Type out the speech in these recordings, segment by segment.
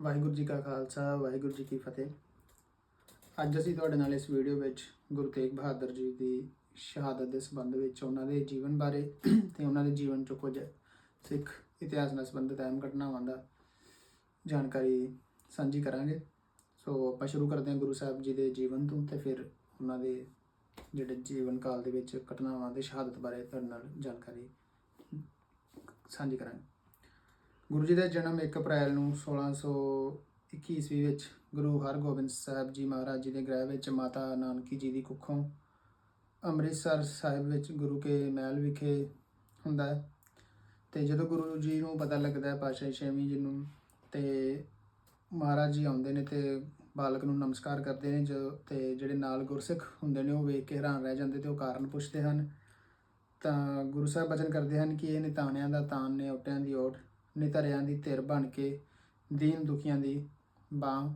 ਵਾਹਿਗੁਰੂ ਜੀ ਕਾ ਖਾਲਸਾ, ਵਾਹਿਗੁਰੂ ਜੀ ਕੀ ਫਤਿਹ। ਅੱਜ ਅਸੀਂ ਤੁਹਾਡੇ ਨਾਲ ਇਸ ਵੀਡੀਓ ਵਿੱਚ ਗੁਰੂ ਤੇਗ ਬਹਾਦਰ ਜੀ ਦੀ ਸ਼ਹਾਦਤ ਦੇ ਸੰਬੰਧ ਵਿੱਚ, ਉਹਨਾਂ ਦੇ ਜੀਵਨ ਬਾਰੇ ਤੇ ਉਹਨਾਂ ਦੇ ਜੀਵਨ ਚੋਂ ਕੁਝ ਸਿੱਖ ਇਤਿਹਾਸ ਨਾਲ ਸੰਬੰਧਿਤ ਅਹਿਮ ਘਟਨਾਵਾਂ ਦਾ ਜਾਣਕਾਰੀ ਸਾਂਝੀ ਕਰਾਂਗੇ। ਸੋ ਆਪਾਂ ਸ਼ੁਰੂ ਕਰਦੇ ਹਾਂ ਗੁਰੂ ਸਾਹਿਬ ਜੀ ਦੇ ਜੀਵਨ ਤੋਂ ਤੇ ਫਿਰ ਉਹਨਾਂ ਦੇ ਜਿਹੜੇ ਜੀਵਨ ਕਾਲ ਦੇ ਵਿੱਚ ਘਟਨਾਵਾਂ ਦੇ ਸ਼ਹਾਦਤ ਬਾਰੇ ਤੁਹਾਡੇ ਨਾਲ ਜਾਣਕਾਰੀ ਸਾਂਝੀ ਕਰਾਂਗੇ। ਗੁਰੂ ਜੀ ਦਾ ਜਨਮ 1 ਅਪ੍ਰੈਲ ਨੂੰ 1621 ਈਸਵੀ ਵਿੱਚ ਗੁਰੂ ਹਰਗੋਬਿੰਦ ਸਾਹਿਬ ਜੀ ਮਹਾਰਾਜ ਜੀ ਦੇ ਗ੍ਰਹਿ ਵਿੱਚ ਮਾਤਾ ਨਾਨਕੀ ਜੀ ਦੀ ਕੁੱਖੋਂ ਅੰਮ੍ਰਿਤਸਰ ਸਾਹਿਬ ਵਿੱਚ ਗੁਰੂ ਕੇ ਮਹਿਲ ਵਿਖੇ ਹੁੰਦਾ ਹੈ। ਤੇ ਜਦੋਂ ਗੁਰੂ ਜੀ ਨੂੰ ਪਤਾ ਲੱਗਦਾ ਹੈ ਪਾਤਸ਼ਾਹ ਛੇਵੀਂ ਜੀ ਨੂੰ, ਤੇ ਮਹਾਰਾਜ ਜੀ ਆਉਂਦੇ ਨੇ ਤੇ ਬਾਲਕ ਨੂੰ ਨਮਸਕਾਰ ਕਰਦੇ ਨੇ, ਜੋ ਤੇ ਜਿਹੜੇ ਨਾਲ ਗੁਰਸਿੱਖ ਹੁੰਦੇ ਨੇ ਉਹ ਵੇਖ ਕੇ ਹੈਰਾਨ ਰਹਿ ਜਾਂਦੇ ਤੇ ਉਹ ਕਾਰਨ ਪੁੱਛਦੇ ਹਨ। ਤਾਂ ਗੁਰੂ ਸਾਹਿਬ ਬਚਨ ਕਰਦੇ ਹਨ ਕਿ ਇਹ ਨਿਤਾਣਿਆਂ ਦਾ ਤਾਨ ਨੇ ਓਟਿਆਂ ਦੀ ਓਟ ਨਿਤਰਿਆਂ ਦੀ ਧਿਰ ਬਣ ਕੇ ਦੀਨ ਦੁਖੀਆਂ ਦੀ ਬਾਹ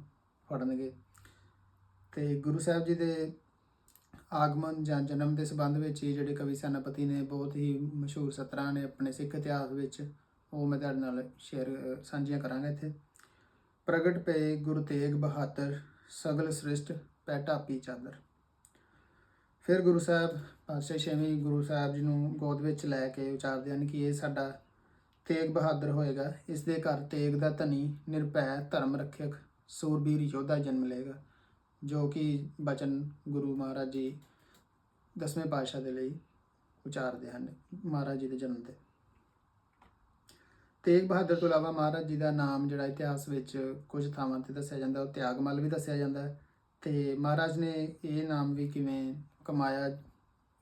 ਫੜਨਗੇ। ਤੇ ਗੁਰੂ ਸਾਹਿਬ ਜੀ ਦੇ ਆਗਮਨ ਜਾਂ ਜਨਮ ਦੇ ਸੰਬੰਧ ਵਿੱਚ ਹੀ ਜਿਹੜੇ ਕਵੀ ਸੈਨਾਪਤੀ ਨੇ, ਬਹੁਤ ਹੀ ਮਸ਼ਹੂਰ ਸਤਰਾਂ ਨੇ ਆਪਣੇ ਸਿੱਖ ਇਤਿਹਾਸ ਵਿੱਚ, ਉਹ ਮੈਂ ਤੁਹਾਡੇ ਨਾਲ ਸ਼ੇਅਰ ਸਾਂਝੀਆਂ ਕਰਾਂਗਾ ਇੱਥੇ। ਪ੍ਰਗਟ ਪਏ ਗੁਰੂ ਤੇਗ ਬਹਾਦਰ, ਸਗਲ ਸ੍ਰਿਸ਼ਟ ਪੈ ਢਾਪੀ ਚਾਦਰ। ਫਿਰ ਗੁਰੂ ਸਾਹਿਬ, ਪਾਤਸ਼ਾਹ ਛੇਵੀਂ ਗੁਰੂ ਸਾਹਿਬ ਜੀ ਨੂੰ ਗੋਦ ਵਿੱਚ ਲੈ ਕੇ ਉਚਾਰਦੇ ਹਨ ਕਿ ਇਹ ਸਾਡਾ ਤੇਗ ਬਹਾਦਰ ਹੋਏਗਾ। ਇਸ ਦੇ ਘਰ ਤੇਗ ਦਾ ਧਨੀ ਨਿਰਭੈ ਧਰਮ ਰੱਖਿਅਕ ਸੂਰਬੀਰ ਯੋਧਾ ਜਨਮ ਲਏਗਾ, ਜੋ ਕਿ ਬਚਨ ਗੁਰੂ ਮਹਾਰਾਜ ਜੀ ਦਸਵੇਂ ਪਾਤਸ਼ਾਹ ਦੇ ਲਈ ਉਚਾਰਦੇ ਹਨ, ਮਹਾਰਾਜ ਜੀ ਦੇ ਜਨਮ ਤੇ। ਤੇਗ ਬਹਾਦਰ ਤੋਂ ਇਲਾਵਾ ਮਹਾਰਾਜ ਜੀ ਦਾ ਨਾਮ ਜਿਹੜਾ ਇਤਿਹਾਸ ਵਿੱਚ ਕੁਝ ਥਾਵਾਂ ਤੇ ਦੱਸਿਆ ਜਾਂਦਾ, ਉਹ ਤਿਆਗਮਲ ਵੀ ਦੱਸਿਆ ਜਾਂਦਾ ਹੈ। ਤੇ ਮਹਾਰਾਜ ਨੇ ਇਹ ਨਾਮ ਵੀ ਕਿਵੇਂ ਕਮਾਇਆ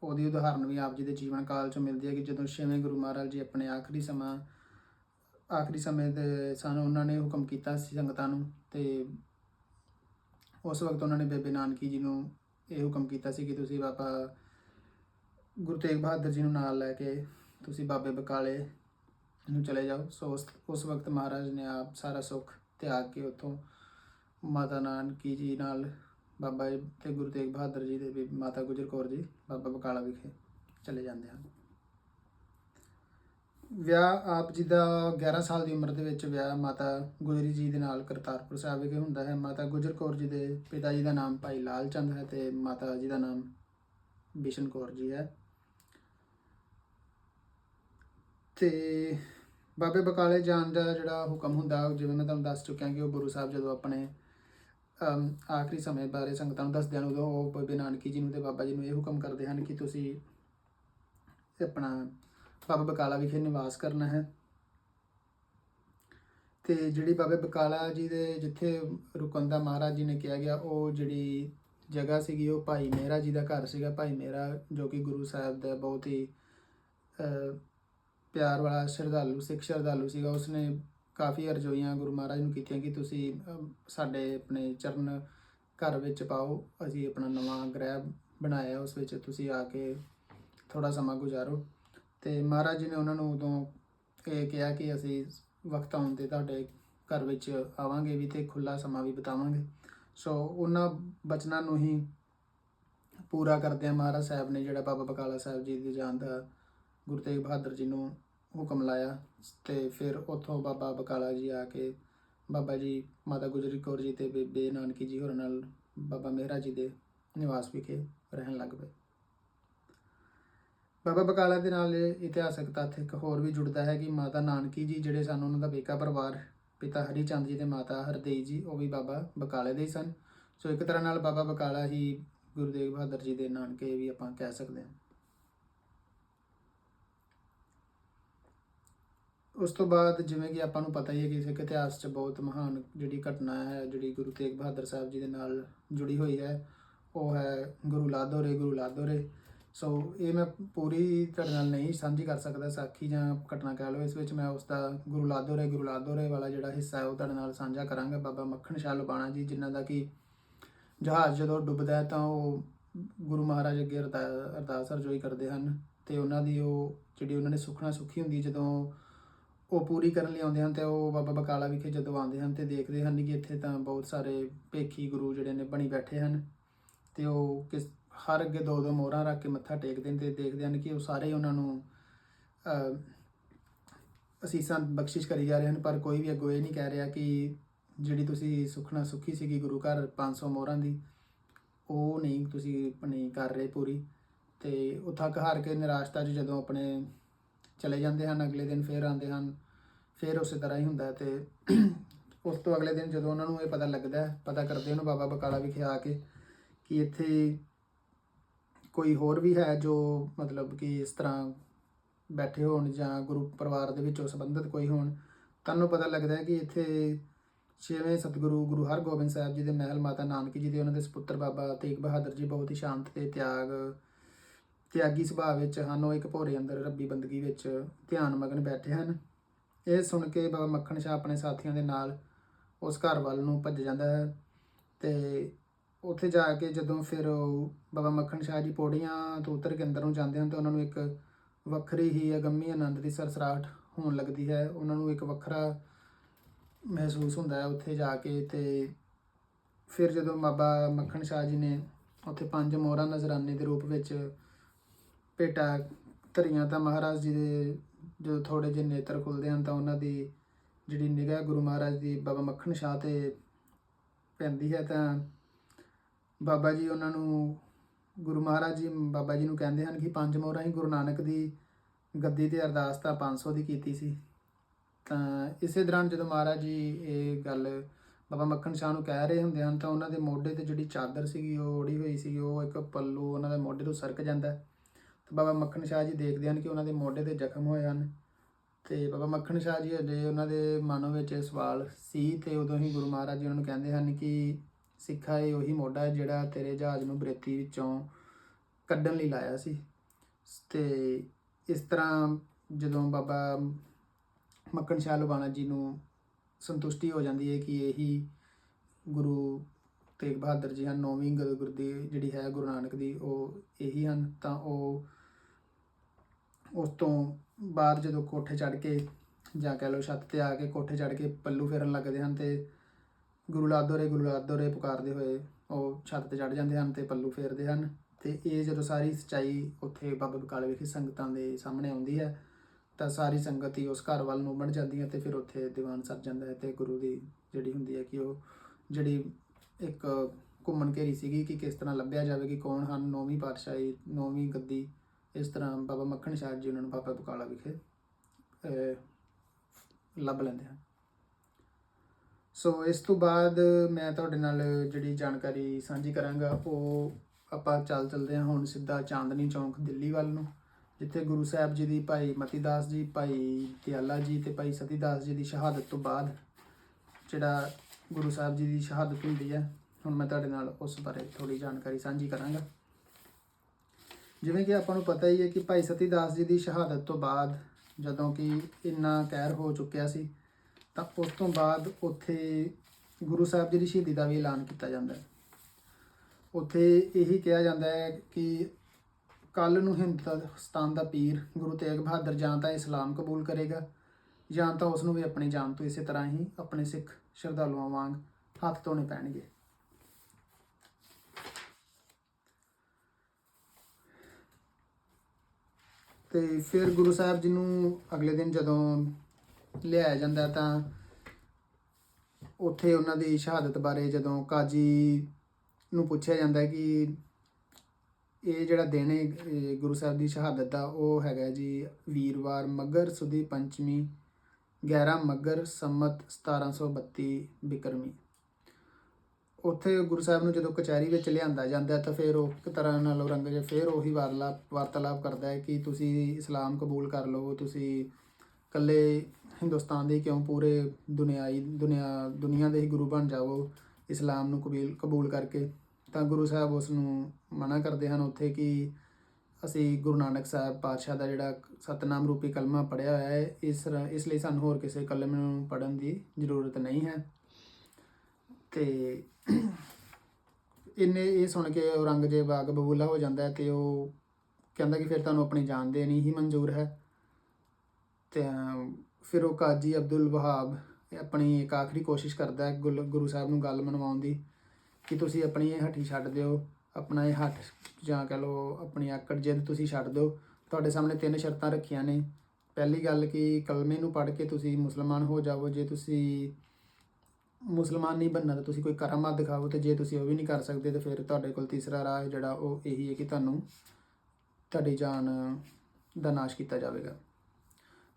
ਉਹਦੀ ਉਦਾਹਰਨ ਵੀ ਆਪ ਜੀ ਦੇ ਜੀਵਨ ਕਾਲ 'ਚੋਂ ਮਿਲਦੀ ਹੈ ਕਿ ਜਦੋਂ ਛੇਵੇਂ ਗੁਰੂ ਮਹਾਰਾਜ ਜੀ ਆਪਣੇ ਆਖਰੀ ਸਮਾਂ, ਆਖਰੀ ਸਮੇਂ 'ਤੇ ਸਨ, ਉਹਨਾਂ ਨੇ ਹੁਕਮ ਕੀਤਾ ਸੀ ਸੰਗਤਾਂ ਨੂੰ ਤੇ ਉਸ ਵਕਤ ਉਹਨਾਂ ਨੇ ਬੇਬੇ ਨਾਨਕੀ ਜੀ ਨੂੰ ਇਹ ਹੁਕਮ ਕੀਤਾ ਸੀ ਕਿ ਤੁਸੀਂ ਬਾਬਾ ਗੁਰੂ ਤੇਗ ਬਹਾਦਰ ਜੀ ਨੂੰ ਨਾਲ ਲੈ ਕੇ ਤੁਸੀਂ ਬਾਬੇ ਬਕਾਲੇ ਨੂੰ ਚਲੇ ਜਾਓ। ਸੋ ਉਸ ਉਸ ਵਕਤ ਮਹਾਰਾਜ ਨੇ ਆਪ ਸਾਰਾ ਸੁੱਖ ਤਿਆਗ ਕੇ ਉੱਥੋਂ ਮਾਤਾ ਨਾਨਕੀ ਜੀ ਨਾਲ ਬਾਬਾ ਜੀ ਤੇ ਗੁਰੂ ਤੇਗ ਬਹਾਦਰ ਜੀ ਦੇ ਮਾਤਾ ਗੁਜਰ ਕੌਰ ਜੀ, ਬਾਬਾ ਬਕਾਲਾ ਵਿਖੇ ਚਲੇ ਜਾਂਦੇ ਹਨ। ਵਿਆਹ ਆਪ ਜੀ ਦਾ 11 ਸਾਲ ਦੀ ਉਮਰ ਦੇ ਵਿੱਚ ਵਿਆਹ ਮਾਤਾ ਗੁਜਰੀ ਜੀ ਦੇ ਨਾਲ ਕਰਤਾਰਪੁਰ ਸਾਹਿਬ ਵਿਖੇ ਹੁੰਦਾ ਹੈ। ਮਾਤਾ ਗੁਜਰ ਕੌਰ ਜੀ ਦੇ ਪਿਤਾ ਜੀ ਦਾ ਨਾਮ ਭਾਈ ਲਾਲ ਚੰਦ ਹੈ ਤੇ ਮਾਤਾ ਜੀ ਦਾ ਨਾਮ ਬਿਸ਼ਨ ਕੌਰ ਜੀ ਹੈ। ਤੇ ਬਾਬੇ ਬਕਾਲੇ ਜਾਣ ਦਾ ਜਿਹੜਾ ਹੁਕਮ ਹੁੰਦਾ, ਜਿਵੇਂ ਮੈਂ ਤੁਹਾਨੂੰ ਦੱਸ ਚੁੱਕਿਆ ਕਿ ਉਹ ਗੁਰੂ ਸਾਹਿਬ ਜਦੋਂ ਆਪਣੇ ਆਖਰੀ ਸਮੇਂ ਬਾਰੇ ਸੰਗਤਾਂ ਨੂੰ ਦੱਸਦਿਆਂ ਹਨ ਉਦੋਂ ਉਹ ਬਾਬੇ ਨਾਨਕੀ ਜੀ ਨੂੰ ਤੇ ਬਾਬਾ ਜੀ ਨੂੰ ਇਹ ਹੁਕਮ ਕਰਦੇ ਹਨ ਕਿ ਤੁਸੀਂ ਆਪਣਾ ਬਾਬਾ ਬਕਾਲਾ ਵਿਖੇ ਨਿਵਾਸ ਕਰਨਾ ਹੈ। ਤੇ ਜਿਹੜੀ ਬਾਬੇ ਬਕਾਲਾ ਜੀ ਦੇ ਜਿੱਥੇ ਰੁਕਣ ਦਾ ਮਹਾਰਾਜ ਜੀ ਨੇ ਕਿਹਾ ਗਿਆ, ਉਹ ਜਿਹੜੀ ਜਗ੍ਹਾ ਸੀਗੀ, ਉਹ ਭਾਈ ਮੇਰਾ ਜੀ ਦਾ ਘਰ ਸੀਗਾ। ਭਾਈ ਮੇਰਾ ਜੋ ਕਿ ਗੁਰੂ ਸਾਹਿਬ ਦਾ ਬਹੁਤ ਹੀ ਪਿਆਰ ਵਾਲਾ, ਸ਼ਰਧਾਲੂ, ਸਿੱਖ ਸ਼ਰਧਾਲੂ ਸੀਗਾ, ਉਸਨੇ ਕਾਫੀ ਅਰਜ਼ੋਈਆਂ ਗੁਰੂ ਮਹਾਰਾਜ ਨੂੰ ਕੀਤੀਆਂ ਕਿ ਤੁਸੀਂ ਸਾਡੇ ਆਪਣੇ ਚਰਨ ਘਰ ਵਿੱਚ ਪਾਓ, ਅਸੀਂ ਆਪਣਾ ਨਵਾਂ ਗ੍ਰਹਿ ਬਣਾਇਆ, ਉਸ ਵਿੱਚ ਤੁਸੀਂ ਆ ਕੇ ਥੋੜਾ ਸਮਾਂ ਗੁਜ਼ਾਰੋ। ਤੇ ਮਹਾਰਾਜ ਜੀ ਨੇ ਉਹਨਾਂ ਨੂੰ ਉਦੋਂ ਇਹ ਕਿਹਾ ਕਿ ਅਸੀਂ ਵਕਤ ਆਉਣ ਤੇ ਤੁਹਾਡੇ ਘਰ ਵਿੱਚ ਆਵਾਂਗੇ ਵੀ ਤੇ ਖੁੱਲਾ ਸਮਾਂ ਵੀ ਬਿਤਾਵਾਂਗੇ। ਸੋ ਉਹਨਾਂ ਬਚਨਾਂ ਨੂੰ ਹੀ ਪੂਰਾ ਕਰਦਿਆਂ ਮਹਾਰਾਜ ਸਾਹਿਬ ਨੇ ਜਿਹੜਾ ਬਾਬਾ ਬਕਾਲਾ ਸਾਹਿਬ ਜੀ ਦੀ ਜਾਨ ਦਾ ਗੁਰੂ ਤੇਗ ਬਹਾਦਰ ਜੀ ਨੂੰ ਹੁਕਮ ਲਾਇਆ ਤੇ ਫਿਰ ਉੱਥੋਂ ਬਾਬਾ ਬਕਾਲਾ ਜੀ ਆ ਕੇ ਬਾਬਾ ਜੀ, ਮਾਤਾ ਗੁਜਰੀ ਕੌਰ ਜੀ ਤੇ ਬੇਬੇ ਨਾਨਕੀ ਜੀ ਹੋਰਾਂ ਨਾਲ ਬਾਬਾ ਮਹਿਰਾ ਜੀ ਦੇ ਨਿਵਾਸ ਵਿਖੇ ਰਹਿਣ ਲੱਗ ਪਏ। ਬਾਬਾ ਬਕਾਲਾ ਦੇ ਨਾਲ ਇਹ ਇਤਿਹਾਸਕ ਤੱਥ ਇੱਕ ਹੋਰ ਵੀ ਜੁੜਦਾ ਹੈ ਕਿ ਮਾਤਾ ਨਾਨਕੀ ਜੀ ਜਿਹੜੇ ਸਨ, ਉਹਨਾਂ ਦਾ ਬੇਕਾ ਪਰਿਵਾਰ, ਪਿਤਾ ਹਰੀ ਚੰਦ ਜੀ ਤੇ ਮਾਤਾ ਹਰਦੇਈ ਜੀ, ਉਹ ਵੀ ਬਾਬਾ ਬਕਾਲੇ ਦੇ ਹੀ ਸਨ। ਸੋ ਇੱਕ ਤਰ੍ਹਾਂ ਨਾਲ ਬਾਬਾ ਬਕਾਲਾ ਹੀ ਗੁਰੂ ਤੇਗ ਬਹਾਦਰ ਜੀ ਦੇ ਨਾਨਕੇ ਵੀ ਆਪਾਂ ਕਹਿ ਸਕਦੇ ਹਾਂ। ਉਸ ਤੋਂ ਬਾਅਦ ਜਿਵੇਂ ਕਿ ਆਪਾਂ ਨੂੰ ਪਤਾ ਹੀ ਹੈ ਕਿ ਸਿੱਖ ਇਤਿਹਾਸ 'ਚ ਬਹੁਤ ਮਹਾਨ ਜਿਹੜੀ ਘਟਨਾ ਹੈ, ਜਿਹੜੀ ਗੁਰੂ ਤੇਗ ਬਹਾਦਰ ਸਾਹਿਬ ਜੀ ਦੇ ਨਾਲ ਜੁੜੀ ਹੋਈ ਹੈ, ਉਹ ਹੈ ਗੁਰੂ ਲਾਦੋਰੇ ਗੁਰੂ ਲਾਦੋਰੇ ਸੋ ਇਹ ਮੈਂ ਪੂਰੀ ਤੁਹਾਡੇ ਨਾਲ ਨਹੀਂ ਸਾਂਝੀ ਕਰ ਸਕਦਾ, ਸਾਖੀ ਜਾਂ ਘਟਨਾ ਕਹਿ ਲਓ, ਇਸ ਵਿੱਚ ਮੈਂ ਉਸ ਦਾ ਗੁਰੂ ਲਾਦੋਰੇ ਗੁਰੂ ਲਾਦੋਰੇ ਵਾਲਾ ਜਿਹੜਾ ਹਿੱਸਾ ਹੈ, ਉਹ ਤੁਹਾਡੇ ਨਾਲ ਸਾਂਝਾ ਕਰਾਂਗਾ। ਬਾਬਾ ਮੱਖਣ ਸ਼ਾਹ ਲੁਬਾਣਾ ਜੀ, ਜਿਨ੍ਹਾਂ ਦਾ ਕਿ ਜਹਾਜ਼ ਜਦੋਂ ਡੁੱਬਦਾ ਹੈ, ਤਾਂ ਉਹ ਗੁਰੂ ਮਹਾਰਾਜ ਅੱਗੇ ਅਰਦਾ- ਅਰਦਾਸ ਅਰਜ਼ੋਈ ਕਰਦੇ ਹਨ। ਤੇ ਉਹਨਾਂ ਦੀ ਉਹ ਜਿਹੜੀ ਉਹਨਾਂ ਨੇ ਸੁਖਣਾ ਸੁਖੀ ਹੁੰਦੀ ਜਦੋਂ ਉਹ ਪੂਰੀ ਕਰਨ ਲਈ ਆਉਂਦੇ ਹਨ ਤੇ ਉਹ ਬਾਬਾ ਬਕਾਲਾ ਵਿਖੇ ਜਦੋਂ ਆਉਂਦੇ ਹਨ ਤੇ ਦੇਖਦੇ ਹਨ ਕਿ ਇੱਥੇ ਤਾਂ ਬਹੁਤ ਸਾਰੇ ਭੇਖੀ ਗੁਰੂ ਜਿਹੜੇ ਨੇ ਬਣੀ ਬੈਠੇ ਹਨ ਤੇ ਉਹ ਕਿਸ, ਹਰ ਅੱਗੇ ਦੋ ਦੋ ਮੋਹਰਾਂ ਰੱਖ ਕੇ ਮੱਥਾ ਟੇਕਦੇ ਨੇ ਤੇ ਦੇਖਦੇ ਹਨ ਕਿ ਉਹ ਸਾਰੇ ਉਹਨਾਂ ਨੂੰ ਅਸੀਸਾਂ ਬਖਸ਼ਿਸ਼ ਕਰੀ ਜਾ ਰਹੇ ਹਨ, ਪਰ ਕੋਈ ਵੀ ਅੱਗੋਂ ਇਹ ਨਹੀਂ ਕਹਿ ਰਿਹਾ ਕਿ ਜਿਹੜੀ ਤੁਸੀਂ ਸੁਖਣਾ ਸੁਖੀ ਸੀਗੀ ਗੁਰੂ ਘਰ 500 ਮੋਹਰਾਂ ਦੀ, ਉਹ ਨਹੀਂ ਤੁਸੀਂ ਆਪਣੀ ਕਰ ਰਹੇ ਪੂਰੀ ਤੇ ਉਹ ਥੱਕ ਹਾਰ ਕੇ ਨਿਰਾਸ਼ਤਾ 'ਚ ਜਦੋਂ ਆਪਣੇ ਚਲੇ ਜਾਂਦੇ ਹਨ, ਅਗਲੇ ਦਿਨ ਫੇਰ ਆਉਂਦੇ ਹਨ, ਫੇਰ ਉਸੇ ਤਰ੍ਹਾਂ ਹੀ ਹੁੰਦਾ ਹੈ ਤੇ ਉਸ ਤੋਂ ਅਗਲੇ ਦਿਨ ਜਦੋਂ ਉਹਨਾਂ ਨੂੰ ਇਹ ਪਤਾ ਲੱਗਦਾ ਪਤਾ ਕਰਦੇ ਉਹਨੂੰ ਬਾਬਾ ਬਕਾਲਾ ਵਿਖੇ ਆ ਕੇ ਕਿ ਇੱਥੇ ਕੋਈ ਹੋਰ ਵੀ ਹੈ ਜੋ ਮਤਲਬ ਕਿ ਇਸ ਤਰ੍ਹਾਂ ਬੈਠੇ ਹੋਣ ਜਾਂ ਗੁਰੂ ਪਰਿਵਾਰ ਦੇ ਵਿੱਚੋਂ ਸੰਬੰਧਿਤ ਕੋਈ ਹੋਣ, ਤੁਹਾਨੂੰ ਪਤਾ ਲੱਗਦਾ ਹੈ ਕਿ ਇੱਥੇ ਛੇਵੇਂ ਸਤਿਗੁਰੂ ਗੁਰੂ ਹਰਗੋਬਿੰਦ ਸਾਹਿਬ ਜੀ ਦੇ ਮਹਿਲ ਮਾਤਾ ਨਾਨਕੀ ਜੀ ਦੇ ਉਹਨਾਂ ਦੇ ਸੁਪੁੱਤਰ ਬਾਬਾ ਤੇਗ ਬਹਾਦਰ ਜੀ ਬਹੁਤ ਹੀ ਸ਼ਾਂਤ ਤੇ ਤਿਆਗ ਤਿਆਗੀ ਸੁਭਾਅ ਵਿੱਚ ਹਨ, ਉਹ ਇੱਕ ਭੋਰੇ ਅੰਦਰ ਰੱਬੀ ਬੰਦਗੀ ਵਿੱਚ ਧਿਆਨ ਮਗਨ ਬੈਠੇ ਹਨ। ਇਹ ਸੁਣ ਕੇ ਬਾਬਾ ਮੱਖਣ ਸ਼ਾਹ ਆਪਣੇ ਸਾਥੀਆਂ ਦੇ ਨਾਲ ਉਸ ਘਰ ਵੱਲ ਨੂੰ ਭੱਜ ਜਾਂਦਾ ਹੈ ਤੇ ਉੱਥੇ ਜਾ ਕੇ ਜਦੋਂ ਫਿਰ ਉਹ ਬਾਬਾ ਮੱਖਣ ਸ਼ਾਹ ਜੀ ਪੌੜੀਆਂ ਤੋਂ ਉਤਰ ਕੇ ਅੰਦਰ ਨੂੰ ਜਾਂਦੇ ਹਨ ਤਾਂ ਉਹਨਾਂ ਨੂੰ ਇੱਕ ਵੱਖਰੀ ਹੀ ਅਗੰਮੀ ਆਨੰਦ ਦੀ ਸਰਸਰਾਹਟ ਹੋਣ ਲੱਗਦੀ ਹੈ। ਉਹਨਾਂ ਨੂੰ ਇੱਕ ਵੱਖਰਾ ਮਹਿਸੂਸ ਹੁੰਦਾ ਹੈ ਉੱਥੇ ਜਾ ਕੇ ਤੇ ਫਿਰ ਜਦੋਂ ਬਾਬਾ ਮੱਖਣ ਸ਼ਾਹ ਜੀ ਨੇ ਉੱਥੇ ਪੰਜ ਮੋਹਰਾਂ ਨਜ਼ਰਾਨੇ ਦੇ ਰੂਪ ਵਿੱਚ ਭੇਟਾ ਧਰੀਆਂ ਤਾਂ ਮਹਾਰਾਜ ਜੀ ਦੇ ਜਦੋਂ ਥੋੜੇ ਜਿਹੇ ਨੇਤਰ ਖੁੱਲਦੇ ਹਨ ਤਾਂ ਉਹਨਾਂ ਦੀ ਜਿਹੜੀ ਨਿਗਾਹ ਗੁਰੂ ਮਹਾਰਾਜ ਦੀ ਬਾਬਾ ਮੱਖਣ ਸ਼ਾਹ ਤੇ ਪੈਂਦੀ ਹੈ ਤਾਂ ਬਾਬਾ ਜੀ ਉਹਨਾਂ ਨੂੰ ਗੁਰੂ ਮਹਾਰਾਜ ਜੀ ਬਾਬਾ ਜੀ ਨੂੰ ਕਹਿੰਦੇ ਹਨ ਕਿ ਪੰਜ ਮੋਹਰਾਂ ਹੀ ਗੁਰੂ ਨਾਨਕ ਦੀ ਗੱਦੀ ਤੇ ਅਰਦਾਸ ਤਾਂ 500 ਦੀ ਕੀਤੀ ਸੀ। ਤਾਂ ਇਸੇ ਦੌਰਾਨ ਜਦੋਂ ਮਹਾਰਾਜ ਜੀ ਇਹ ਗੱਲ ਬਾਬਾ ਮੱਖਣ ਸ਼ਾਹ ਨੂੰ ਕਹਿ ਰਹੇ ਹੁੰਦੇ ਹਨ ਤਾਂ ਉਹਨਾਂ ਦੇ ਮੋਢੇ ਤੇ ਜਿਹੜੀ ਚਾਦਰ ਸੀਗੀ ਉਹ ਓੜੀ ਹੋਈ ਸੀ ਉਹ ਇੱਕ ਪੱਲੂ ਉਹਨਾਂ ਦੇ ਮੋਢੇ ਤੋਂ ਸਰਕ ਜਾਂਦਾ। ਬਾਬਾ ਮੱਖਣ ਸ਼ਾਹ ਜੀ ਦੇਖਦੇ ਹਨ ਕਿ ਉਹਨਾਂ ਦੇ ਮੋਢੇ ਤੇ ਜ਼ਖਮ ਹੋਏ ਹਨ ਤੇ ਬਾਬਾ ਮੱਖਣ ਸ਼ਾਹ ਜੀ ਅਜੇ ਉਹਨਾਂ ਦੇ ਮਨ ਵਿੱਚ ਇਹ ਸਵਾਲ ਸੀ ਤੇ ਉਦੋਂ ਹੀ ਗੁਰੂ ਮਹਾਰਾਜ ਜੀ ਉਹਨਾਂ ਨੂੰ ਕਹਿੰਦੇ ਹਨ ਕਿ ਸਿੱਖਾ ਇਹ ਉਹੀ ਮੋਢਾ ਹੈ ਜਿਹੜਾ ਤੇਰੇ ਜਹਾਜ਼ ਨੂੰ ਬਰੇਤੀ ਵਿੱਚੋਂ ਕੱਢਣ ਲਈ ਲਾਇਆ ਸੀ। ਤੇ ਇਸ ਤਰ੍ਹਾਂ ਜਦੋਂ ਬਾਬਾ ਮੱਖਣ ਸ਼ਾਹ ਲੁਬਾਣਾ ਜੀ ਨੂੰ ਸੰਤੁਸ਼ਟੀ ਹੋ ਜਾਂਦੀ ਹੈ ਕਿ ਇਹੀ ਗੁਰੂ ਤੇਗ ਬਹਾਦਰ ਜੀ ਹਨ, ਨੌਵੀਂ ਗੁਰੂ ਗੁਰਦੀ ਜਿਹੜੀ ਹੈ ਗੁਰੂ ਨਾਨਕ ਦੀ ਉਹ ਇਹੀ ਹਨ, ਤਾਂ ਉਹ ਉਸ ਤੋਂ ਬਾਅਦ ਜਦੋਂ ਕੋਠੇ ਚੜ੍ਹ ਕੇ ਜਾਂ ਕਹਿ ਲਓ ਛੱਤ ਤੇ ਆ ਕੇ ਕੋਠੇ ਚੜ੍ਹ ਕੇ ਪੱਲੂ ਫੇਰਨ ਲੱਗਦੇ ਹਨ ਤੇ ਗੁਰੂ ਲਾਦੋਰੇ ਗੁਰੂ ਲਾਦੋਰੇ ਪੁਕਾਰਦੇ ਹੋਏ ਉਹ ਛੱਤ ਤੇ ਚੜ੍ਹ ਜਾਂਦੇ ਹਨ ਤੇ ਪੱਲੂ ਫੇਰਦੇ ਹਨ ਤੇ ਇਹ ਜਦੋਂ ਸਾਰੀ ਸਚਾਈ ਉੱਥੇ ਬਾਬਾ ਬਕਾਲੇ ਵਿਖੇ ਸੰਗਤਾਂ ਦੇ ਸਾਹਮਣੇ ਆਉਂਦੀ ਹੈ, ਤਾਂ ਸਾਰੀ ਸੰਗਤ ਹੀ ਉਸ ਘਰ ਵੱਲ ਨੂੰ ਬਣ ਜਾਂਦੀ ਹੈ ਤੇ ਫਿਰ ਉੱਥੇ ਦੀਵਾਨ ਸਰ ਜਾਂਦਾ ਹੈ ਤੇ ਗੁਰੂ ਦੀ ਜਿਹੜੀ ਹੁੰਦੀ ਹੈ ਕਿ ਉਹ ਜਿਹੜੀ ਇੱਕ ਘੁੰਮਣ ਘੇਰੀ ਸੀਗੀ ਕਿ ਕਿਸ ਤਰ੍ਹਾਂ ਲੱਭਿਆ ਜਾਵੇ ਕਿ ਕੌਣ ਹਨ, ਨੌਵੀਂ ਪਾਤਸ਼ਾਹੀ, ਨੌਵੀਂ ਗੱਦੀ ਇਸ ਤਰ੍ਹਾਂ ਬਾਬਾ ਮੱਖਣ ਸ਼ਾਹ ਜੀ ਉਹਨਾਂ ਨੂੰ ਬਾਬਾ ਬਕਾਲਾ ਵਿਖੇ ਲੱਭ ਲੈਂਦੇ ਹਨ। ਸੋ ਇਸ ਤੋਂ ਬਾਅਦ ਮੈਂ ਤੁਹਾਡੇ ਨਾਲ ਜਿਹੜੀ ਜਾਣਕਾਰੀ ਸਾਂਝੀ ਕਰਾਂਗਾ, ਉਹ ਆਪਾਂ ਚੱਲ ਚੱਲਦੇ ਹਾਂ ਹੁਣ ਸਿੱਧਾ ਚਾਂਦਨੀ ਚੌਂਕ ਦਿੱਲੀ ਵੱਲ ਨੂੰ, ਜਿੱਥੇ ਗੁਰੂ ਸਾਹਿਬ ਜੀ ਦੀ ਭਾਈ ਮਤੀਦਾਸ ਜੀ, ਭਾਈ ਦਿਆਲਾ ਜੀ ਤੇ ਭਾਈ ਸਤੀਦਾਸ ਜੀ ਦੀ ਸ਼ਹਾਦਤ ਤੋਂ ਬਾਅਦ ਜਿਹੜਾ ਗੁਰੂ ਸਾਹਿਬ ਜੀ ਦੀ ਸ਼ਹਾਦਤ ਹੁੰਦੀ ਹੈ, ਹੁਣ ਮੈਂ ਤੁਹਾਡੇ ਨਾਲ ਉਸ ਬਾਰੇ ਥੋੜੀ ਜਾਣਕਾਰੀ ਸਾਂਝੀ ਕਰਾਂਗਾ। ਜਿਵੇਂ ਕਿ ਆਪਾਂ ਨੂੰ ਪਤਾ ਹੀ ਹੈ ਕਿ ਭਾਈ ਸਤੀਦਾਸ ਜੀ ਦੀ ਸ਼ਹਾਦਤ ਤੋਂ ਬਾਅਦ ਜਦੋਂ ਕਿ ਇੰਨਾ ਕਹਿਰ ਹੋ ਚੁੱਕਿਆ ਸੀ, ਤਾਂ ਉਸ ਤੋਂ ਬਾਅਦ ਉੱਥੇ ਗੁਰੂ ਸਾਹਿਬ ਜੀ ਦੀ ਸ਼ਹੀਦੀ ਦਾ ਵੀ ਐਲਾਨ ਕੀਤਾ ਜਾਂਦਾ ਹੈ। ਉੱਥੇ ਇਹੀ ਕਿਹਾ ਜਾਂਦਾ ਹੈ ਕਿ ਕੱਲ ਨੂੰ ਹਿੰਦੁਸਤਾਨ ਦਾ ਪੀਰ ਗੁਰੂ ਤੇਗ ਬਹਾਦਰ ਜਾਂ ਤਾਂ ਇਸਲਾਮ ਕਬੂਲ ਕਰੇਗਾ, ਜਾਂ ਤਾਂ ਉਸ ਨੂੰ ਵੀ ਆਪਣੀ ਜਾਨ ਤੋਂ ਇਸੇ ਤਰ੍ਹਾਂ ਹੀ ਆਪਣੇ ਸਿੱਖ ਸ਼ਰਧਾਲੂਆਂ ਵਾਂਗ ਹੱਥ ਧੋਣੇ ਪੈਣਗੇ। ਤੇ ਫਿਰ ਗੁਰੂ ਸਾਹਿਬ ਜੀ ਨੂੰ ਅਗਲੇ ਦਿਨ ਜਦੋਂ ਲਿਆਇਆ ਜਾਂਦਾ ਤਾਂ ਉੱਥੇ ਉਹਨਾਂ ਦੀ ਸ਼ਹਾਦਤ ਬਾਰੇ ਜਦੋਂ ਕਾਜੀ ਨੂੰ ਪੁੱਛਿਆ ਜਾਂਦਾ ਕਿ ਇਹ ਜਿਹੜਾ ਦਿਨ ਹੈ ਗੁਰੂ ਸਾਹਿਬ ਦੀ ਸ਼ਹਾਦਤ ਦਾ, ਉਹ ਹੈਗਾ ਜੀ ਵੀਰਵਾਰ ਮੱਗਰ ਸੁਦੀ ਪੰਚਮੀ 11 ਮੱਗਰ ਸੰਮਤ 1732 ਬਿਕਰਮੀ। ਉੱਥੇ ਗੁਰੂ ਸਾਹਿਬ ਨੂੰ ਜਦੋਂ ਕਚਹਿਰੀ ਵਿੱਚ ਲਿਆਂਦਾ ਜਾਂਦਾ ਤਾਂ ਫਿਰ ਉਹ ਇੱਕ ਤਰ੍ਹਾਂ ਨਾਲ ਔਰੰਗਜ਼ੇਬ ਫਿਰ ਉਹੀ ਵਾਰਲਾਪ, ਵਾਰਤਾਲਾਪ ਕਰਦਾ ਹੈ ਕਿ ਤੁਸੀਂ ਇਸਲਾਮ ਕਬੂਲ ਕਰ ਲਓ, ਤੁਸੀਂ ਇਕੱਲੇ ਹਿੰਦੁਸਤਾਨ ਦੇ ਕਿਉਂ ਪੂਰੇ ਦੁਨਿਆਈ, ਦੁਨੀਆ ਦੁਨੀਆ ਦੇ ਹੀ ਗੁਰੂ ਬਣ ਜਾਵੋ ਇਸਲਾਮ ਨੂੰ ਕਬੀਲ, ਕਬੂਲ ਕਰਕੇ? ਤਾਂ ਗੁਰੂ ਸਾਹਿਬ ਉਸ ਨੂੰ ਮਨਾ ਕਰਦੇ ਹਨ ਉੱਥੇ ਕਿ ਅਸੀਂ ਗੁਰੂ ਨਾਨਕ ਸਾਹਿਬ ਪਾਤਸ਼ਾਹ ਦਾ ਜਿਹੜਾ ਸਤਨਾਮ ਰੂਪੀ ਕਲਮਾ ਪੜਿਆ ਹੋਇਆ ਹੈ, ਇਸ ਇਸ ਲਈ ਸਾਨੂੰ ਹੋਰ ਕਿਸੇ ਕਲਮ ਨੂੰ ਪੜਨ ਦੀ ਜ਼ਰੂਰਤ ਨਹੀਂ ਹੈ। ਤੇ ਇਹਨੇ ਇਹ ਸੁਣ ਕੇ ਔਰੰਗਜ਼ੇਬ ਆਗ ਬਬੂਲਾ ਹੋ ਜਾਂਦਾ ਹੈ ਤੇ ਉਹ ਕਹਿੰਦਾ ਕਿ ਫਿਰ ਤੁਹਾਨੂੰ ਆਪਣੀ ਜਾਨ ਦੇਣੀ ਹੀ ਮਨਜ਼ੂਰ ਹੈ। ਤੇ ਫਿਰ ਉਹ ਕਾਜੀ ਅਬਦੁਲ ਵਹਾਬ ਆਪਣੀ ਇੱਕ ਆਖਰੀ ਕੋਸ਼ਿਸ਼ ਕਰਦਾ ਹੈ ਗੁਲ- ਗੁਰੂ ਸਾਹਿਬ ਨੂੰ ਗੱਲ ਮਨਵਾਉਣ ਦੀ ਕਿ ਤੁਸੀਂ ਆਪਣੀ ਇਹ ਹੱਠੀ ਛੱਡ ਦਿਓ, ਆਪਣਾ ਇਹ ਹੱਠ ਜਾਂ ਕਹ ਲਓ ਆਪਣੀ ਆਕੜ ਜਿੱਦ ਤੁਸੀਂ ਛੱਡ ਦਿਓ। ਤੁਹਾਡੇ ਸਾਹਮਣੇ ਤਿੰਨ ਸ਼ਰਤਾਂ ਰੱਖੀਆਂ ਨੇ। ਪਹਿਲੀ ਗੱਲ ਕਿ ਕਲਮੇ ਨੂੰ ਪੜ੍ਹ ਕੇ ਤੁਸੀਂ ਮੁਸਲਮਾਨ ਹੋ ਜਾਵੋ। ਜੇ ਤੁਸੀਂ ਮੁਸਲਮਾਨ ਨਹੀਂ ਬਣਨਾ ਤਾਂ ਤੁਸੀਂ ਕੋਈ ਕਰਾਮਾਤ ਦਿਖਾਓ ਤੇ ਜੇ ਤੁਸੀਂ ਉਹ ਵੀ ਨਹੀਂ ਕਰ ਸਕਦੇ ਤਾਂ ਫਿਰ ਤੁਹਾਡੇ ਕੋਲ ਤੀਸਰਾ ਰਾਹ ਜਿਹੜਾ ਉਹ ਇਹੀ ਹੈ ਕਿ ਤੁਹਾਨੂੰ ਤੁਹਾਡੀ ਜਾਨ ਦਾ ਨਾਸ਼ ਕੀਤਾ ਜਾਵੇਗਾ।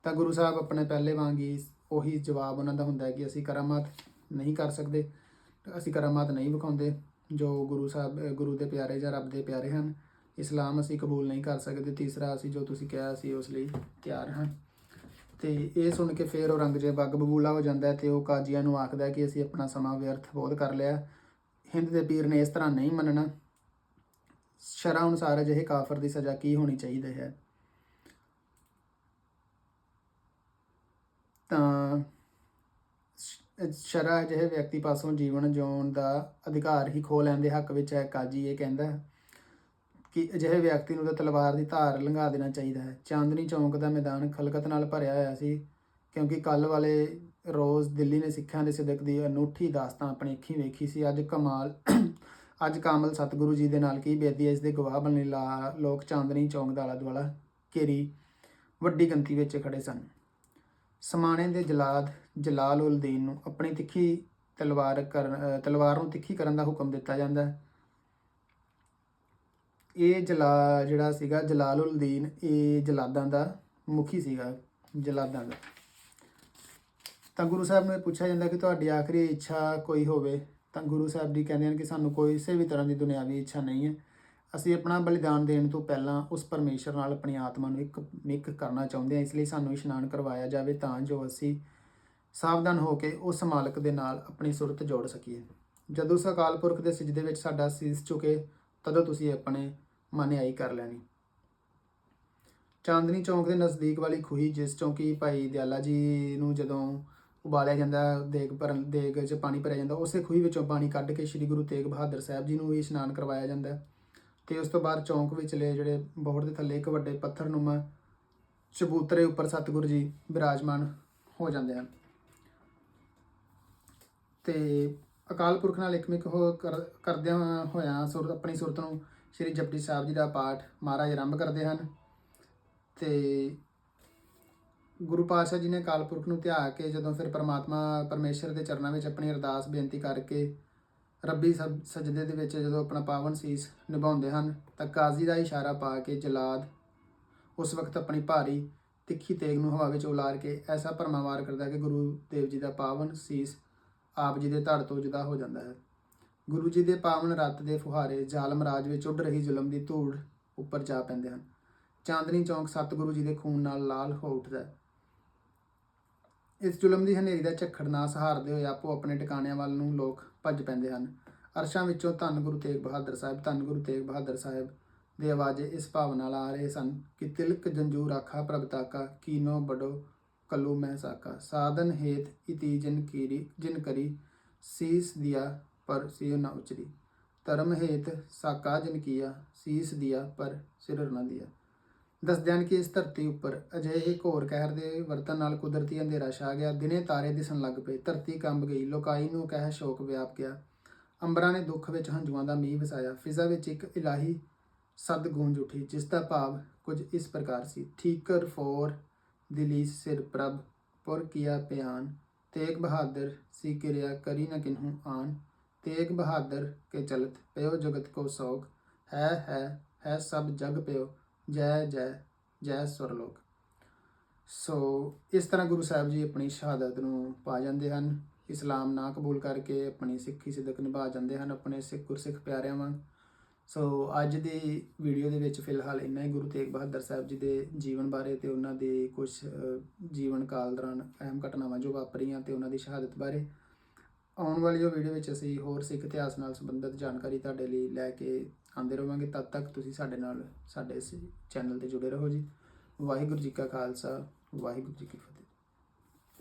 ਤਾਂ ਗੁਰੂ ਸਾਹਿਬ ਆਪਣੇ ਪਹਿਲੇ ਵਾਂਗ ਹੀ ਉਹੀ ਜਵਾਬ ਉਹਨਾਂ ਦਾ ਹੁੰਦਾ ਹੈ ਕਿ ਅਸੀਂ ਕਰਾਮਾਤ ਨਹੀਂ ਕਰ ਸਕਦੇ, ਅਸੀਂ ਕਰਾਮਾਤ ਨਹੀਂ ਵਿਖਾਉਂਦੇ, ਜੋ ਗੁਰੂ ਸਾਹਿਬ ਗੁਰੂ ਦੇ ਪਿਆਰੇ ਜਾਂ ਰੱਬ ਦੇ ਪਿਆਰੇ ਹਨ। ਇਸਲਾਮ ਅਸੀਂ ਕਬੂਲ ਨਹੀਂ ਕਰ ਸਕਦੇ, ਤੀਸਰਾ ਅਸੀਂ ਜੋ ਤੁਸੀਂ ਕਿਹਾ ਅਸੀਂ ਉਸ ਲਈ ਤਿਆਰ ਹਾਂ। ਤੇ ਇਹ ਸੁਣ ਕੇ ਫਿਰ ਔਰੰਗਜ਼ੇਬ ਅੱਗ ਬਬੂਲਾ ਹੋ ਜਾਂਦਾ ਹੈ ਤੇ ਉਹ ਕਾਜ਼ੀਆਂ ਨੂੰ ਆਖਦਾ ਕਿ ਅਸੀਂ ਆਪਣਾ ਸਮਾਂ ਵਿਅਰਥ ਬਹੁਤ ਕਰ ਲਿਆ। ਹਿੰਦ ਦੇ ਪੀਰ ਨੇ ਇਸ ਤਰ੍ਹਾਂ ਨਹੀਂ ਮੰਨਣਾ। ਸ਼ਰ੍ਹਾ ਅਨੁਸਾਰ ਅਜਿਹੇ ਕਾਫਰ ਦੀ ਸਜ਼ਾ ਕੀ ਹੋਣੀ ਚਾਹੀਦੀ ਹੈ? ਤਾਂ ਸ਼ਰਾ ਸ਼ਰ੍ਹਾ ਅਜਿਹੇ ਵਿਅਕਤੀ ਪਾਸੋਂ ਜੀਵਨ ਜਿਉਣ ਦਾ ਅਧਿਕਾਰ ਹੀ ਖੋ ਲੈਣ ਦੇ ਹੱਕ ਵਿੱਚ ਹੈ, ਕਾਜੀ ਇਹ ਕਹਿੰਦਾ ਕਿ ਅਜਿਹੇ ਵਿਅਕਤੀ ਨੂੰ ਤਾਂ ਤਲਵਾਰ ਦੀ ਧਾਰ ਲੰਘਾ ਦੇਣਾ ਚਾਹੀਦਾ ਹੈ। ਚਾਂਦਨੀ ਚੌਂਕ ਦਾ ਮੈਦਾਨ ਖਲਕਤ ਨਾਲ ਭਰਿਆ ਹੋਇਆ ਸੀ, ਕਿਉਂਕਿ ਕੱਲ ਵਾਲੇ ਰੋਜ਼ ਦਿੱਲੀ ਨੇ ਸਿੱਖਾਂ ਦੇ ਸਿਦਕ ਦੀ ਅਨੂਠੀ ਦਾਸਤਾਨ ਆਪਣੀ ਅੱਖੀਂ ਵੇਖੀ ਸੀ। ਅੱਜ ਕਮਾਲ, ਅੱਜ ਕਾਮਲ ਸਤਿਗੁਰੂ ਜੀ ਦੇ ਨਾਲ ਕੀ ਬੇਦੀ ਹੈ, ਇਸ ਦੇ ਗਵਾਹ ਬਣਨ ਲਾ- ਲੋਕ ਚਾਂਦਨੀ ਚੌਂਕ ਦਾ ਆਲਾ ਦੁਆਲਾ ਘੇਰੀ ਵੱਡੀ ਗਿਣਤੀ ਵਿੱਚ ਖੜੇ ਸਨ। ਸਮਾਣੇ ਦੇ ਜਲਾਦ, ਜਲਾਲ ਉਲ ਦੀਨ ਨੂੰ ਆਪਣੀ ਤਿੱਖੀ ਤਲਵਾਰ ਕਰਨ ਤਲਵਾਰ ਨੂੰ ਤਿੱਖੀ ਕਰਨ ਦਾ ਹੁਕਮ ਦਿੱਤਾ ਜਾਂਦਾ ਹੈ। ਇਹ ਜਲਾ, ਜਿਹੜਾ ਸੀਗਾ ਜਲਾਲ ਉਲ ਇਹ ਜਲਾਦਾਂ ਦਾ ਮੁਖੀ ਸੀਗਾ, ਜਲਾਦਾਂ ਦਾ। ਤਾਂ ਗੁਰੂ ਸਾਹਿਬ ਨੂੰ ਇਹ ਪੁੱਛਿਆ ਜਾਂਦਾ ਕਿ ਤੁਹਾਡੀ ਆਖਰੀ ਇੱਛਾ ਕੋਈ ਹੋਵੇ, ਤਾਂ ਗੁਰੂ ਸਾਹਿਬ ਜੀ ਕਹਿੰਦੇ ਹਨ ਕਿ ਸਾਨੂੰ ਕੋਈ ਕਿਸੇ ਵੀ ਤਰ੍ਹਾਂ ਦੀ ਦੁਨਿਆਵੀ ਇੱਛਾ ਨਹੀਂ ਹੈ। ਅਸੀਂ ਆਪਣਾ ਬਲੀਦਾਨ ਦੇਣ ਤੋਂ ਪਹਿਲਾਂ ਉਸ ਪਰਮੇਸ਼ਰ ਨਾਲ ਆਪਣੀ ਆਤਮਾ ਨੂੰ ਇੱਕ ਨਿਕ ਕਰਨਾ ਚਾਹੁੰਦੇ ਹਾਂ, ਇਸ ਲਈ ਸਾਨੂੰ ਇਸ਼ਨਾਨ ਕਰਵਾਇਆ ਜਾਵੇ, ਤਾਂ ਜੋ ਅਸੀਂ ਸਾਵਧਾਨ ਹੋ ਕੇ ਉਸ ਮਾਲਕ ਦੇ ਨਾਲ ਆਪਣੀ ਸੁਰਤ ਜੋੜ ਸਕੀਏ। ਜਦੋਂ ਸਕਾਲ ਪੁਰਖ ਦੇ ਸਿਜਦੇ ਵਿੱਚ ਸਾਡਾ ਸੀਸ ਝੁਕੇ ਤਦੋਂ ਤੁਸੀਂ ਆਪਣੇ ਮਨਿਆਈ ਕਰ ਲੈਣੀ ਚਾਂਦਨੀ ਚੌਂਕ ਦੇ ਨਜ਼ਦੀਕ ਵਾਲੀ ਖੂਹੀ, ਜਿਸ ਚੋਂ ਕਿ ਭਾਈ ਦਿਆਲਾ ਜੀ ਨੂੰ ਜਦੋਂ ਉਬਾਲਿਆ ਜਾਂਦਾ, ਦੇਗ ਭਰਨ, ਦੇਗ 'ਚ ਪਾਣੀ ਭਰਿਆ ਜਾਂਦਾ, ਉਸੇ ਖੂਹੀ ਵਿੱਚੋਂ ਪਾਣੀ ਕੱਢ ਕੇ ਸ੍ਰੀ ਗੁਰੂ ਤੇਗ ਬਹਾਦਰ ਸਾਹਿਬ ਜੀ ਨੂੰ ਵੀ ਇਸ਼ਨਾਨ ਕਰਵਾਇਆ ਜਾਂਦਾ ਹੈ। ਤੇ ਉਸ ਤੋਂ ਬਾਅਦ ਚੌਂਕ ਵਿਚਲੇ ਜਿਹੜੇ ਬੋਹੜ ਦੇ ਥੱਲੇ ਇੱਕ ਵੱਡੇ ਪੱਥਰ ਪੱਥਰਨੁਮਾ ਚਬੂਤਰੇ ਉੱਪਰ ਸਤਿਗੁਰੂ ਜੀ ਬਿਰਾਜਮਾਨ ਹੋ ਜਾਂਦੇ ਹਨ ਤੇ ਅਕਾਲ ਪੁਰਖ ਨਾਲ ਇਕਮਿਕ ਹੋ ਕਰ- ਕਰਦਿਆਂ ਹੋਇਆਂ ਸੁਰਤ ਆਪਣੀ ਸੁਰਤ ਨੂੰ ਸ੍ਰੀ ਜਪਜੀ ਸਾਹਿਬ ਜੀ ਦਾ ਪਾਠ ਮਹਾਰਾਜ ਆਰੰਭ ਕਰਦੇ ਹਨ ਤੇ ਗੁਰੂ ਪਾਤਸ਼ਾਹ ਜੀ ਨੇ ਅਕਾਲ ਪੁਰਖ ਨੂੰ ਧਿਆ ਕੇ ਜਦੋਂ ਫਿਰ ਪਰਮਾਤਮਾ ਪਰਮੇਸ਼ਰ ਦੇ ਚਰਨਾਂ ਵਿੱਚ ਆਪਣੀ ਅਰਦਾਸ ਬੇਨਤੀ ਕਰਕੇ ਰੱਬੀ ਸਬ ਸਜਦੇ ਦੇ ਵਿੱਚ ਜਦੋਂ ਆਪਣਾ ਪਾਵਨ ਸੀਸ ਨਿਭਾਉਂਦੇ ਹਨ ਤਾਂ ਕਾਜ਼ੀ ਦਾ ਇਸ਼ਾਰਾ ਪਾ ਕੇ ਜਲਾਦ ਉਸ ਵਕਤ ਆਪਣੀ ਭਾਰੀ ਤਿੱਖੀ ਤੇਗ ਨੂੰ ਹਵਾ ਵਿੱਚ ਉਲਾਰ ਕੇ ਐਸਾ ਭਰਮਾਵਾਰ ਕਰਦਾ ਕਿ ਗੁਰੂ ਦੇਵ ਜੀ ਦਾ ਪਾਵਨ ਸੀਸ ਆਪ ਜੀ ਦੇ ਧੜ ਤੋਂ ਜੁਦਾ ਹੋ ਜਾਂਦਾ ਹੈ। ਗੁਰੂ ਜੀ ਦੇ ਪਾਵਨ ਰਤ ਦੇ ਫੁਹਾਰੇ ਜ਼ਾਲਮ ਰਾਜ ਵਿੱਚ ਉੱਡ ਰਹੀ ਜ਼ੁਲਮ ਦੀ ਧੂੜ ਉੱਪਰ ਜਾ ਪੈਂਦੇ ਹਨ। ਚਾਂਦਨੀ ਚੌਂਕ ਸਤਿਗੁਰੂ ਜੀ ਦੇ ਖੂਨ ਨਾਲ ਲਾਲ ਹੋ ਉੱਠਦਾ ਹੈ। ਇਸ ਜ਼ੁਲਮ ਦੀ ਹਨੇਰੀ ਦਾ ਝੱਖੜ ਨਾ ਸਹਾਰਦੇ ਹੋਏ ਆਪੋ ਆਪਣੇ ਟਿਕਾਣਿਆਂ ਵੱਲ ਨੂੰ ਲੋਕ ਭੱਜ ਪੈਂਦੇ ਹਨ। ਅਰਸ਼ਾਂ ਵਿੱਚੋਂ ਧੰਨ ਗੁਰੂ ਤੇਗ ਬਹਾਦਰ ਸਾਹਿਬ, ਧੰਨ ਗੁਰੂ ਤੇਗ ਬਹਾਦਰ ਸਾਹਿਬ ਦੇ ਆਵਾਜ਼ੇ ਇਸ ਭਾਵਨਾ ਨਾਲ ਆ ਰਹੇ ਸਨ ਕਿ ਤਿਲਕ ਜੰਜੂ ਰਾਖਾ ਪ੍ਰਭਤਾਕਾ ਕੀਨੋ ਬੜੋ ਕੱਲੂ ਮਹਿਸਾਕਾ ਸਾਧਨ ਹੇਤ ਇਤੀ ਜਿਨ ਕੀਰੀ, ਜਿਨ ਕਰੀ ਸੀਸ ਦਿਆ ਪਰ ਸਿਰ ਨਾ ਉਚਰੀ। ਧਰਮ ਹੇਤ ਸਾਕਾ ਜਿਨ ਕੀਆ, ਸੀਸ ਦਿਆ ਪਰ ਸਿਰ ਨਾ ਦਿਆ। ਦੱਸਦਿਆਂ ਕਿ ਇਸ ਧਰਤੀ ਉੱਪਰ ਅਜਿਹੇ ਘੋਰ ਕਹਿਰ ਦੇ ਵਰਤਨ ਨਾਲ ਕੁਦਰਤੀ ਅੰਧੇਰਾ ਛਾ ਗਿਆ। ਦਿਨੇ ਤਾਰੇ ਦਿਸਣ ਲੱਗ ਪਏ। ਧਰਤੀ ਕੰਬ ਗਈ। ਲੋਕਾਈ ਨੂੰ ਕਹਿ ਸ਼ੋਕ ਵਿਆਪ ਗਿਆ। ਅੰਬਰਾਂ ਨੇ ਦੁੱਖ ਵਿੱਚ ਹੰਝੂਆਂ ਦਾ ਮੀਂਹ ਵਸਾਇਆ। ਫਿਜ਼ਾ ਵਿੱਚ ਇੱਕ ਇਲਾਹੀ ਸਦ ਗੂੰਜ ਉਠੀ, ਜਿਸ ਦਾ ਭਾਵ ਕੁਝ ਇਸ ਪ੍ਰਕਾਰ ਸੀ। ਠੀਕਰ ਫੋਰ ਦਿਲੀ ਸਿਰ ਪ੍ਰਭ, ਪੁਰ ਕੀਆ ਪਿਆਨ। ਤੇਗ ਬਹਾਦਰ ਸੀ ਕਿਰਿਆ ਕਰੀ ਨ ਕਿਨਹੂ ਆਨ। ਤੇਗ ਬਹਾਦਰ ਕੇ ਚਲਤ ਪਇਓ ਜਗਤ ਕੋ ਸੋਗ। ਹੈ ਹੈ ਹੈ ਸਭ ਜਗ ਪਿਓ ਜੈ ਜੈ ਜੈ ਸੁਰਲੋਕ ਸੋ ਇਸ ਤਰ੍ਹਾਂ ਗੁਰੂ ਸਾਹਿਬ ਜੀ ਆਪਣੀ ਸ਼ਹਾਦਤ ਨੂੰ ਪਾ ਜਾਂਦੇ ਹਨ। ਇਸਲਾਮ ਨਾ ਕਬੂਲ ਕਰਕੇ ਆਪਣੀ ਸਿੱਖੀ ਸਿਦਕ ਨਿਭਾ ਜਾਂਦੇ ਹਨ ਆਪਣੇ ਸਿੱਖ ਗੁਰਸਿੱਖ ਪਿਆਰਿਆਂ ਵਾਂਗ। ਸੋ ਅੱਜ ਦੀ ਵੀਡੀਓ ਦੇ ਵਿੱਚ ਫਿਲਹਾਲ ਇੰਨਾ ਹੀ। ਗੁਰੂ ਤੇਗ ਬਹਾਦਰ ਸਾਹਿਬ ਜੀ ਦੇ ਜੀਵਨ ਬਾਰੇ ਤੇ ਉਹਨਾਂ ਦੇ ਕੁਝ ਜੀਵਨ ਕਾਲ ਦੌਰਾਨ ਅਹਿਮ ਘਟਨਾਵਾਂ ਜੋ ਵਾਪਰੀਆਂ ਤੇ ਉਹਨਾਂ ਦੀ ਸ਼ਹਾਦਤ ਬਾਰੇ ਆਉਣ ਵਾਲੀ ਉਹ ਵੀਡੀਓ ਵਿੱਚ ਅਸੀਂ ਹੋਰ ਸਿੱਖ ਇਤਿਹਾਸ ਨਾਲ ਸੰਬੰਧਿਤ ਜਾਣਕਾਰੀ ਤੁਹਾਡੇ ਲਈ ਲੈ ਕੇ ਆਉਂਦੇ ਰਹਾਂਗੇ ਤਦ ਤੱਕ ਤੁਸੀਂ ਸਾਡੇ ਨਾਲ, ਸਾਡੇ ਇਸ ਚੈਨਲ ਤੇ ਜੁੜੇ ਰਹੋ ਜੀ। ਵਾਹਿਗੁਰੂ ਜੀ ਕਾ ਖਾਲਸਾ, ਵਾਹਿਗੁਰੂ ਜੀ ਕੀ ਫਤਿਹ।